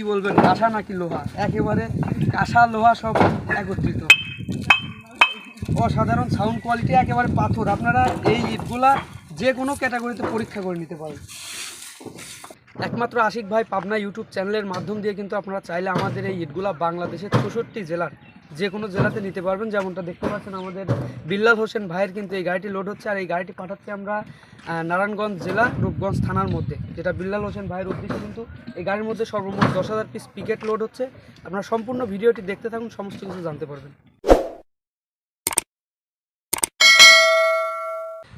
কি বলবেন, কাঁসা নাকি লোহা? একেবারে কাঁসা, লোহা সব একত্রিত। অসাধারণ সাউন্ড কোয়ালিটি একেবারে পাথর। আপনারা এই ইটগুলা যে কোনো ক্যাটাগরিতে পরীক্ষা করে নিতে পারেন। একমাত্র আশিক ভাই পাবনা ইউটিউব চ্যানেলের মাধ্যম দিয়ে কিন্তু আপনারা চাইলে আমাদের এই ইটগুলা বাংলাদেশের চৌষট্টি জেলার যে কোনো জেলাতে নিতে পারবেন। যেমনটা দেখতে পাচ্ছেন আমাদের বিল্লাল হোসেন ভাইয়ের কিন্তু এই গাড়িটি লোড হচ্ছে। আর এই গাড়িটি পাঠাচ্ছি আমরা নারায়ণগঞ্জ জেলা, রূপগঞ্জ থানার মধ্যে। যেটা বিল্লাল হোসেন ভাইয়ের উদ্দেশ্যে কিন্তু এই গাড়ির মধ্যে সর্বমোট দশ হাজার পিস পিকেট লোড হচ্ছে। আপনারা সম্পূর্ণ ভিডিওটি দেখতে থাকুন, সমস্ত কিছু জানতে পারবেন।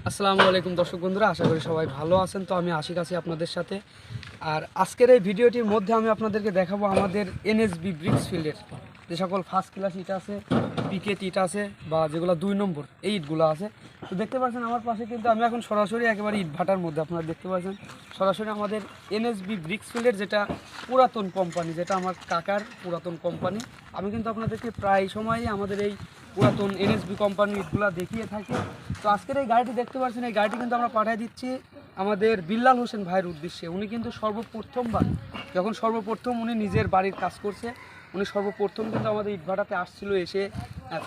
আসসালামু আলাইকুম দর্শক বন্ধুরা, আশা করি সবাই ভালো আছেন। তো আমি আশিক আছি আপনাদের সাথে। আর আজকের এই ভিডিওটির মধ্যে আমি আপনাদেরকে দেখাবো আমাদের এনএসবি ব্রিক্স ফিল্ডের যে সকল ফার্স্ট ক্লাস ইট আছে পিকেট ইট আছে, বা যেগুলো দুই নম্বর, এই ইটগুলো আছে। তো দেখতে পাচ্ছেন আমার পাশে কিন্তু আমি এখন সরাসরি একেবারে ইট ভাটার মধ্যে, আপনারা দেখতে পাচ্ছেন। সরাসরি আমাদের এনএসবি ব্রিক্স ফিল্ডের যেটা পুরাতন কোম্পানি যেটা আমার কাকার পুরাতন কোম্পানি আমি কিন্তু আপনাদেরকে প্রায় সময়ই আমাদের এই পুরাতন এনএসবি কোম্পানি ইটগুলো দেখিয়ে থাকি। তো আজকের এই গাড়িটি দেখতে পাচ্ছেন, এই গাড়িটি কিন্তু আমরা পাঠিয়ে দিচ্ছি আমাদের বিল্লাল হোসেন ভাইয়ের উদ্দেশ্যে। উনি কিন্তু সর্বপ্রথমবার, যখন সর্বপ্রথম উনি নিজের বাড়ির কাজ করছে উনি সর্বপ্রথম কিন্তু আমাদের ইটভাটাতে আসছিল, এসে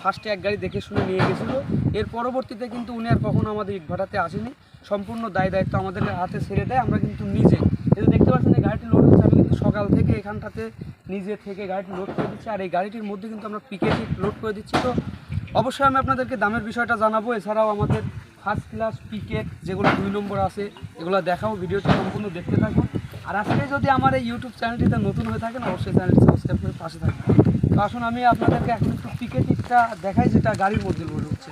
ফার্স্টে এক গাড়ি দেখে শুনে নিয়ে গেছিল। এর পরবর্তীতে কিন্তু উনি আর কখনো আমাদের ইটভাটাতে আসেনি। সম্পূর্ণ দায় দায়িত্ব আমাদের হাতে ছেড়ে দেয়, আমরা কিন্তু নিজে। যে দেখতে পাচ্ছেন এই গাড়িটি লোড হচ্ছে, আমি কিন্তু সকাল থেকে এখানটাতে নিজে থেকে গাড়িটি লোড করে দিচ্ছি, আর এই গাড়িটির মধ্যে কিন্তু আমরা পিকেটি লোড করে দিচ্ছি। তো অবশ্যই আমি আপনাদেরকে দামের বিষয়টা জানাব, এছাড়াও আমাদের ফার্স্ট ক্লাস পিকেট যেগুলো দুই নম্বর আছে, এগুলো দেখাও ভিডিওটি সম্পূর্ণ দেখতে থাকুন। আর আজকে যদি আমার এই ইউটিউব চ্যানেলটিতে নতুন হয়ে থাকেন, অবশ্যই চ্যানেলটি সাবস্ক্রাইব করে পাশে থাকবেন। তো আসুন, আমি আপনাদেরকে এখন একটু পিকেটিকটা দেখাই, যেটা গাড়ির মধ্যে লোড হচ্ছে।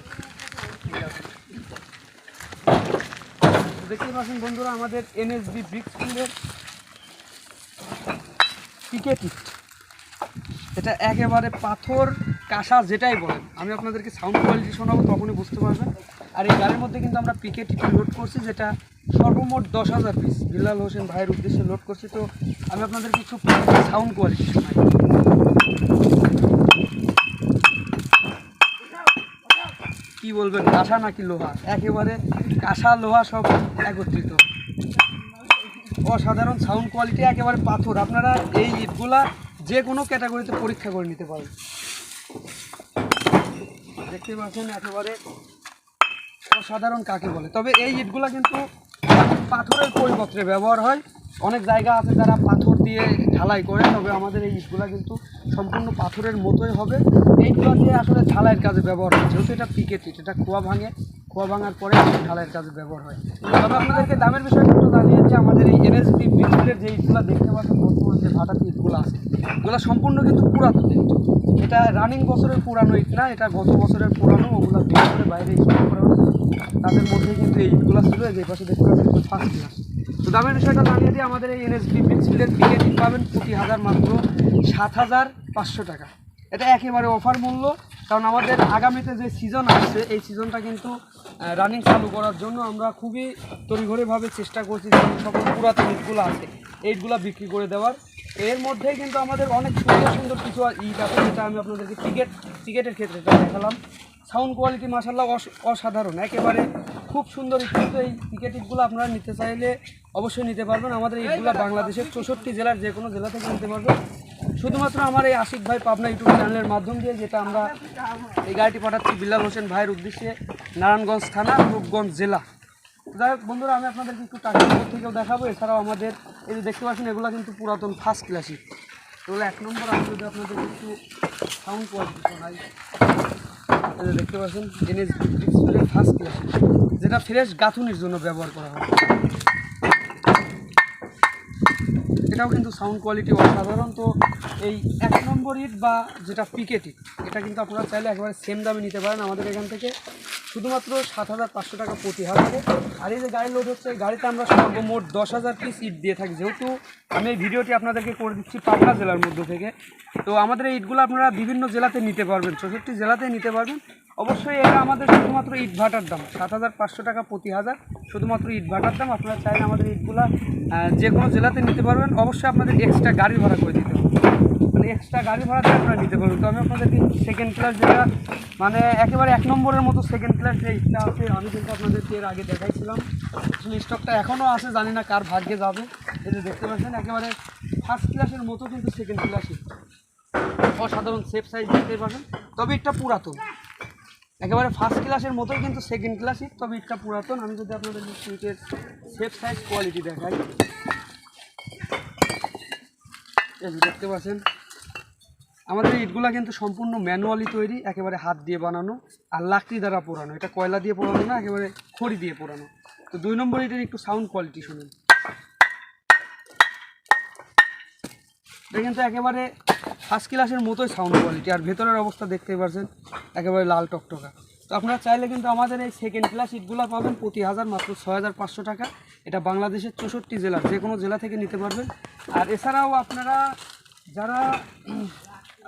তো দেখতেই পাচ্ছেন বন্ধুরা, আমাদের এনএসবি ব্রিক্স ফিল্ডের পিকেটিক এটা একেবারে পাথর, কাঁসা যেটাই বলেন। আমি আপনাদেরকে সাউন্ড কোয়ালিটি শোনাবো, তখনই বুঝতে পারবেন। আর এই গাড়ির মধ্যে কিন্তু আমরা পিকে টিপি লোড করছি, যেটা সর্বমোট দশ হাজার পিস বিল্লাল হোসেন ভাইয়ের উদ্দেশ্যে লোড করছি। তো আমি আপনাদের কিছু সাউন্ড কোয়ালিটি শোনাই। কি বলবেন, কাঁসা নাকি লোহা? একেবারে কাঁসা, লোহা সব একত্রিত। অসাধারণ সাউন্ড কোয়ালিটি একেবারে পাথর। আপনারা এই ইটগুলা যে কোনো ক্যাটাগরিতে পরীক্ষা করে নিতে পারেন। দেখতে পাচ্ছেন, একেবারে অসাধারণ কাকে বলে। তবে এই ইটগুলা কিন্তু পাথরের পরিপত্রে ব্যবহার হয়। অনেক জায়গা আছে যারা পাথর দিয়ে ঢালাই করে, তবে আমাদের এই ইটগুলা কিন্তু সম্পূর্ণ পাথরের মতোই হবে। এইগুলো দিয়ে আসলে ঢালাইয়ের কাজে ব্যবহার হয়, যেহেতু এটা পিকেট ইট এটা খোয়া ভাঙে। খোয়া ভাঙার পরে ঢালাইয়ের কাজে ব্যবহার হয়। তবে আপনাদেরকে দামের বিষয়টা একটু জানিয়েছি আমাদের এই এনএসপি ব্রিজের যে ইটগুলো দেখতে পাচ্ছেন, বর্তমান যে ভাটাতে ইটগুলো আছে, এগুলো সম্পূর্ণ কিন্তু পুরাতন ইট। এটা রানিং বছরের পুরানো ইট না, এটা গত বছরের পুরানো, ওগুলো বাইরে স্টক করা তাদের মধ্যে কিন্তু এই ইটগুলো ছিল যে পাশে দেখতে পাচ্ছেন কিন্তু ফার্স্ট ক্লাস তো দামের বিষয়টা জানিয়ে দিয়ে আমাদের এই এনএসপি পিকেট ইট পাবেন প্রতি হাজার মাত্র সাত হাজার পাঁচশো টাকা। এটা একেবারে অফার মূল্য, কারণ আমাদের আগামীতে যে সিজন আসছে, এই সিজনটা কিন্তু রানিং চালু করার জন্য আমরা খুবই তড়িঘড়িভাবে চেষ্টা করছি সকল পুরাতন ইটগুলো আছে এইটগুলো বিক্রি করে দেওয়ার। এর মধ্যেই কিন্তু আমাদের অনেক সুন্দর সুন্দর কিছু ইট আছে, যেটা আমি আপনাদেরকে টিকেট টিকেটের ক্ষেত্রে দেখালাম। সাউন্ড কোয়ালিটি মাসাল্লাহ অসাধারণ। একেবারে খুব সুন্দর কিন্তু এই ইটগুলো আপনারা নিতে চাইলে অবশ্যই নিতে পারবেন। আমাদের ইটগুলো বাংলাদেশের চৌষট্টি জেলার যে কোনো জেলা থেকে নিতে পারবেন। শুধুমাত্র আমার এই আশিক ভাই পাবনা ইউটিউব চ্যানেলের মাধ্যম দিয়ে যেটা আমরা এই গাড়িটি পাঠাচ্ছি বিল্লাল হোসেন ভাইয়ের উদ্দেশ্যে নারায়ণগঞ্জ থানা, রূপগঞ্জ জেলা। যাই হোক বন্ধুরা, আমি আপনাদেরকে একটু উপর থেকেও দেখাবো। এছাড়াও আমাদের এই যে দেখতে পাচ্ছেন, এগুলো কিন্তু পুরাতন ফার্স্ট ক্লাসিক এগুলো এক নম্বর আমি যদি আপনাদের একটু সাউন্ড কোয়ালিটি শোনাই দেখতে পাচ্ছেন এনএস ফার্স্ট ক্লাস যেটা ফ্রেশ গাঁথুনির জন্য ব্যবহার করা হয়। এটাও কিন্তু সাউন্ড কোয়ালিটি অসাধারণ, তো এই এক নম্বর ইট বা যেটা পিকেট ইট, এটা কিন্তু আপনারা চাইলে একবারে সেম দামে নিতে পারেন আমাদের এখান থেকে। শুধুমাত্র সাত হাজার পাঁচশো টাকা প্রতি হাজারে। আর এই যে গাড়ি লোড হচ্ছে গাড়িতে আমরা সর্বমোট দশ হাজার পিস ইট দিয়ে থাকি। যেহেতু আমি এই ভিডিওটি আপনাদেরকে করে দিচ্ছি পাবনা জেলার মধ্যে থেকে। তো আমাদের এই ইটগুলো আপনারা বিভিন্ন জেলাতে নিতে পারবেন, চৌষট্টি জেলাতে নিতে পারবেন। অবশ্যই এটা আমাদের শুধুমাত্র ইট ভাটার দাম, সাত হাজার পাঁচশো টাকা প্রতি হাজার শুধুমাত্র ইট ভাটার দাম। আপনারা চাইলে আমাদের ইটগুলা যে কোনো জেলাতে নিতে পারবেন। অবশ্যই আপনাদের এক্সট্রা গাড়ি ভাড়া করে দিতে এক্সট্রা গাড়ি ভাড়া দিয়ে আপনারা নিতে পারবেন। তো আমি আপনাদেরকে সেকেন্ড ক্লাস যেটা মানে একেবারে এক নম্বরের মতো সেকেন্ড ক্লাস যে ইটটা আছে, আমি কিন্তু আপনাদেরকে এর আগে দেখাইছিলাম। আসলে স্টকটা এখনও আছে, জানি না কার ভাগ্যে যাবে। যে দেখতে পাচ্ছেন, একেবারে ফার্স্ট ক্লাসের মতো কিন্তু সেকেন্ড ক্লাস অসাধারণ সেফ সাইজ দেখতে পাবেন। তবে এটা পুরাতন। একেবারে ফার্স্ট ক্লাসের মতোই কিন্তু সেকেন্ড ক্লাস ইট তবে এটা পুরাতন। আমি যদি আপনাদের ইটের সেফ সাইজ কোয়ালিটি দেখাই। দেখতে পাচ্ছেন আমাদের ইটগুলা কিন্তু সম্পূর্ণ ম্যানুয়ালি তৈরি, একেবারে হাত দিয়ে বানানো আর লাকড়ি দ্বারা পোড়ানো। এটা কয়লা দিয়ে পোড়ানো না, একেবারে খড়ি দিয়ে পোড়ানো। তো দুই নম্বর ইটের একটু সাউন্ড কোয়ালিটি শুনুন। এটা কিন্তু একেবারে ফার্স্ট ক্লাসের মতোই সাউন্ড কোয়ালিটি আর ভেতরের অবস্থা দেখতেই পারছেন, একেবারে লাল টকটকা। তো আপনারা চাইলে কিন্তু আমাদের এই সেকেন্ড ক্লাস ইটগুলো পাবেন প্রতি হাজার মাত্র ছয় হাজার পাঁচশো টাকা। এটা বাংলাদেশের চৌষট্টি জেলার যে কোনো জেলা থেকে নিতে পারবেন। আর এছাড়াও আপনারা যারা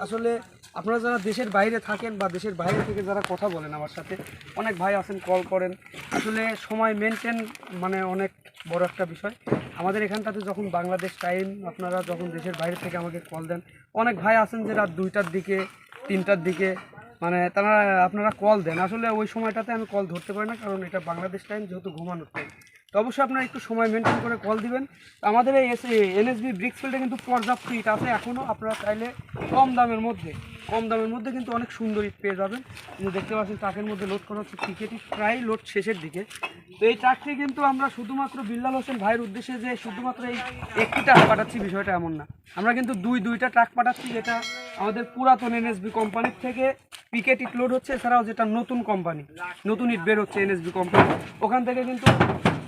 আসলে আপনারা যারা দেশের বাইরে থাকেন বা দেশের বাইরে থেকে যারা কথা বলেন আমার সাথে, অনেক ভাই আছেন, কল করেন। আসলে সময় মেনটেন মানে অনেক বড় একটা বিষয়। আমাদের এখানটাতে যখন বাংলাদেশ টাইম আপনারা যখন দেশের বাইরে থেকে আমাকে কল দেন, অনেক ভাই আছেন যে রাত দুইটার দিকে, তিনটার দিকে মানে তারা, আপনারা কল দেন। আসলে ওই সময়টাতে আমি কল ধরতে পারি না, কারণ এটা বাংলাদেশ টাইম যেহেতু ঘুমানোর টাইম তো অবশ্যই আপনারা একটু সময় মেনটেন করে কল দিবেন। আমাদের এই এস এনএসবি ব্রিক্স ফিল্ডে কিন্তু পর্যাপ্ত ইট আছে এখনও আপনারা চাইলে কম দামের মধ্যে, কম দামের মধ্যে কিন্তু অনেক সুন্দর ইট পেয়ে যাবেন। কিন্তু দেখতে পাচ্ছেন ট্রাকের মধ্যে লোড করা হচ্ছে ক্রিকেট ইট, প্রায় লোড শেষের দিকে। তো এই ট্রাকটি কিন্তু আমরা শুধুমাত্র বিল্লাল হোসেন ভাইয়ের উদ্দেশ্যে যে শুধুমাত্র এই একটি ট্রাক পাঠাচ্ছি বিষয়টা এমন না। আমরা কিন্তু দুই, দুইটা ট্রাক পাঠাচ্ছি যেটা আমাদের পুরাতন এনএসবি কোম্পানির থেকে পিকেট ইট লোড হচ্ছে। এছাড়াও যেটা নতুন কোম্পানি নতুন ইট বের হচ্ছে এনএসবি কোম্পানি ওখান থেকে কিন্তু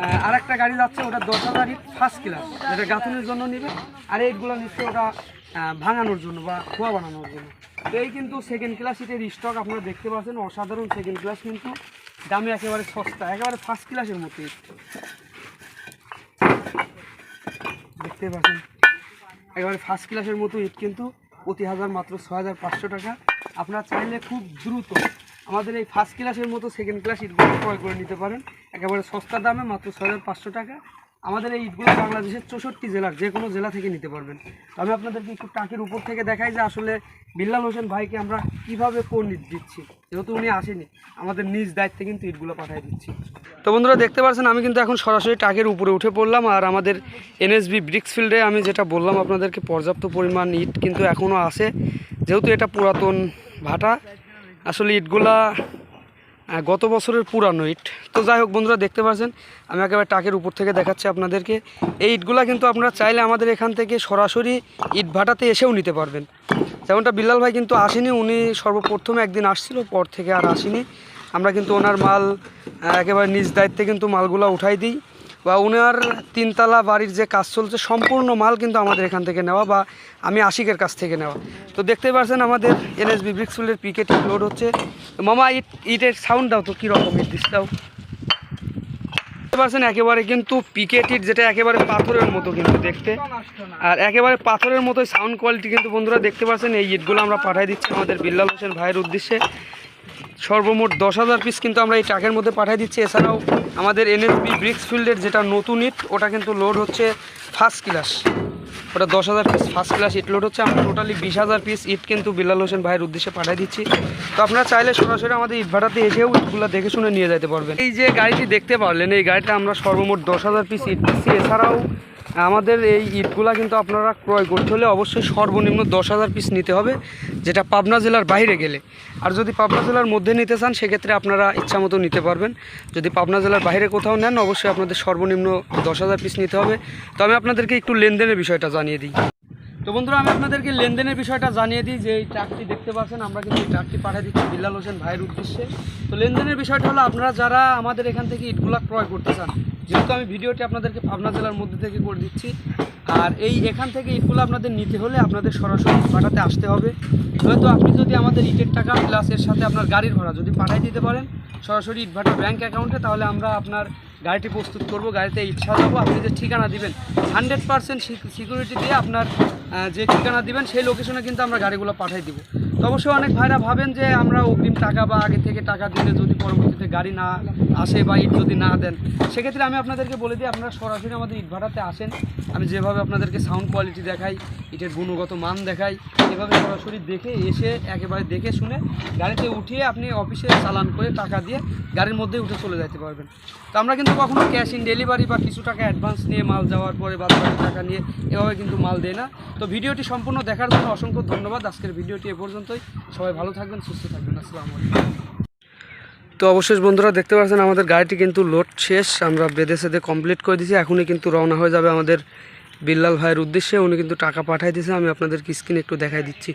আহ, আরেকটা গাড়ি যাচ্ছে ওটা দশ হাজার ইট ফার্স্ট ক্লাস যেটা গাঁথনের জন্য নেবে আর এইটগুলো নিচ্ছে ওটা ভাঙানোর জন্য বা খোয়া বানানোর জন্য। তো এই কিন্তু সেকেন্ড ক্লাস ইটের স্টক আপনারা দেখতে পাচ্ছেন অসাধারণ সেকেন্ড ক্লাস কিন্তু। দামে একেবারে সস্তা একেবারে ফার্স্ট ক্লাসের মতো দেখতে পাচ্ছেন একেবারে ফার্স্ট ক্লাসের মতো ইট কিন্তু প্রতি হাজার মাত্র ছয় হাজার পাঁচশো টাকা। আপনারা চাইলে খুব দ্রুত আমাদের এই ফার্স্ট ক্লাসের মতো সেকেন্ড ক্লাস ইটগুলো ক্রয় করে নিতে পারেন। একেবারে সস্তা দামে, মাত্র পাঁচশো টাকা। আমাদের এই ইটগুলো বাংলাদেশের চৌষট্টি জেলার যে কোনো জেলা থেকে নিতে পারবেন। তো আমি আপনাদেরকে একটু টাকের উপর থেকে দেখাই যে আসলে বিল্লাল হোসেন ভাইকে আমরা কীভাবে কোন ইট দিচ্ছি। যেহেতু উনি আসেনি, আমাদের নিজ দায়িত্বে কিন্তু ইটগুলো পাঠিয়ে দিচ্ছি। তো বন্ধুরা, দেখতে পাচ্ছেন, আমি কিন্তু এখন সরাসরি টাকের উপরে উঠে পড়লাম আর আমাদের এনএসবি ব্রিক্স ফিল্ডে আমি যেটা বললাম আপনাদেরকে, পর্যাপ্ত পরিমাণ ইট কিন্তু এখনও আছে। যেহেতু এটা পুরাতন ভাটা, আসলে ইটগুলা গত বছরের পুরানো ইট। তো যাই হোক, বন্ধুরা, দেখতে পাচ্ছেন, আমি একেবারে টাকের উপর থেকে দেখাচ্ছি আপনাদেরকে। এই ইটগুলা কিন্তু আপনারা চাইলে আমাদের এখান থেকে সরাসরি ইট ভাটাতে এসেও নিতে পারবেন। যেমনটা বিল্লাল ভাই কিন্তু আসেনি, উনি সর্বপ্রথমে একদিন আসছিল, পর থেকে আর আসেনি। আমরা কিন্তু ওনার মাল একেবারে নিজ দায়িত্বে কিন্তু মালগুলা উঠাই দিই। বা উনার তিনতলা বাড়ির যে কাজ চলছে, সম্পূর্ণ মাল কিন্তু আমাদের এখান থেকে নেওয়া বা আমি আশিকের কাছ থেকে নেওয়া। তো দেখতে পাচ্ছেন আমাদের এনএসবি ব্রিক্সফিল্ডের পিকেট লোড হচ্ছে। মামা, ইট, ইটের সাউন্ড দাও তো, কীরকম ইট দিস দাও পাচ্ছেন একেবারে কিন্তু পিকেট ইট যেটা একেবারে পাথরের মতো কিন্তু দেখতে। আর একেবারে পাথরের মতোই সাউন্ড কোয়ালিটি কিন্তু বন্ধুরা দেখতে পাচ্ছেন এই ইটগুলো আমরা পাঠাই দিচ্ছি আমাদের বিল্লাল হোসেন ভাইয়ের উদ্দেশ্যে। সর্বমোট দশ হাজার পিস কিন্তু আমরা এই ট্রাকের মধ্যে পাঠিয়ে দিচ্ছি। এছাড়াও আমাদের এনএসবি ব্রিক্স ফিল্ডের যেটা নতুন ইট, ওটা কিন্তু লোড হচ্ছে ফার্স্ট ক্লাস ওটা দশ হাজার পিস ফার্স্ট ক্লাস ইট লোড হচ্ছে। আমরা টোটালি বিশ হাজার পিস ইট কিন্তু বিল্লাল হোসেন ভাইয়ের উদ্দেশ্যে পাঠিয়ে দিচ্ছি। তো আপনারা চাইলে সরাসরি আমাদের ইট ভাড়াতে এসেও ইটগুলো দেখে শুনে নিয়ে যেতে পারবেন। এই যে গাড়িটি দেখতে পারলেন, এই গাড়িটা আমরা সর্বমোট দশ হাজার পিস ইট দিচ্ছি। এছাড়াও আমাদের এই ইটগুলা কিন্তু আপনারা ক্রয় করতে হলে অবশ্যই সর্বনিম্ন দশ হাজার পিস নিতে হবে, যেটা পাবনা জেলার বাইরে গেলে। আর যদি পাবনা জেলার মধ্যে নিতে চান, সেক্ষেত্রে আপনারা ইচ্ছা মতো নিতে পারবেন। যদি পাবনা জেলার বাইরে কোথাও নেন, অবশ্যই আপনাদের সর্বনিম্ন দশ হাজার পিস নিতে হবে। তো আমি আপনাদেরকে একটু লেনদেনের বিষয়টা জানিয়ে দিই। তো বন্ধুরা, আমি আপনাদেরকে লেনদেনের বিষয়টা জানিয়ে দিই। যে এই ট্রাকটি দেখতে পাচ্ছেন, আমরা কিন্তু এই ট্রাকটি পাঠিয়ে দিচ্ছি বিল্লাল হোসেন ভাইয়ের উদ্দেশ্যে। তো লেনদেনের বিষয়টা হলো, আপনারা যারা আমাদের এখান থেকে ইটগুলা ক্রয় করতে চান যেহেতু আমি ভিডিওটি আপনাদেরকে পাবনা জেলার মধ্যে থেকে করে দিচ্ছি, আর এই এখান থেকে ইটগুলো আপনাদের নিতে হলে আপনাদের সরাসরি ভাড়াতে আসতে হবে। হয়তো আপনি যদি আমাদের ইটের টাকা প্লাস এর সাথে আপনার গাড়ির ভাড়া যদি পাঠিয়ে দিতে পারেন, সরাসরি ইট ভাটা ব্যাঙ্ক অ্যাকাউন্টে তাহলে আমরা আপনার গাড়িটি প্রস্তুত করব, গাড়িতে ইচ্ছা যাব আপনি যে ঠিকানা দিবেন হান্ড্রেড পার্সেন্ট সিকিউরিটি দিয়ে আপনার যে ঠিকানা দিবেন, সেই লোকেশনে কিন্তু আমরা গাড়িগুলো পাঠিয়ে দিব। তো অবশ্যই অনেক ভাইরা ভাবেন যে আমরা অগ্রিম টাকা বা আগে থেকে টাকা দিলে যদি পরবর্তীতে গাড়ি না আসে বা ইট যদি না দেন, সেক্ষেত্রে আমি আপনাদেরকে বলে দিই, আপনারা সরাসরি আমাদের ইট ভাড়াতে আসেন। আমি যেভাবে আপনাদেরকে সাউন্ড কোয়ালিটি দেখাই, ইটের গুণগত মান দেখাই, এভাবে সরাসরি দেখে এসে, একেবারে দেখে শুনে গাড়িতে উঠিয়ে আপনি অফিসে চালান করে টাকা দিয়ে গাড়ির মধ্যে উঠে চলে যেতে পারবেন। তো আমরা কিন্তু কখনো ক্যাশ ইন ডেলিভারি বা কিছু টাকা অ্যাডভান্স নিয়ে মাল যাওয়ার পরে বাকি টাকা নিয়ে এভাবে কিন্তু মাল দেয় না। তো ভিডিওটি সম্পূর্ণ দেখার জন্য অসংখ্য ধন্যবাদ। আজকের ভিডিওটি এ পর্যন্তই। সবাই ভালো থাকবেন, সুস্থ থাকবেন। আসসালামু আলাইকুম। তো অবশেষ বন্ধুরা দেখতে পাচ্ছেন, আমাদের গাড়িটি কিন্তু লোড শেষ। আমরা বেঁধে সেদে কমপ্লিট করে দিয়েছি। এখনই কিন্তু রওনা হয়ে যাবে আমাদের বিল্লাল ভাইয়ের উদ্দেশ্যে। উনি কিন্তু টাকা পাঠাই দিয়েছে। আমি আপনাদের স্ক্রিনে একটু দেখাই দিচ্ছি।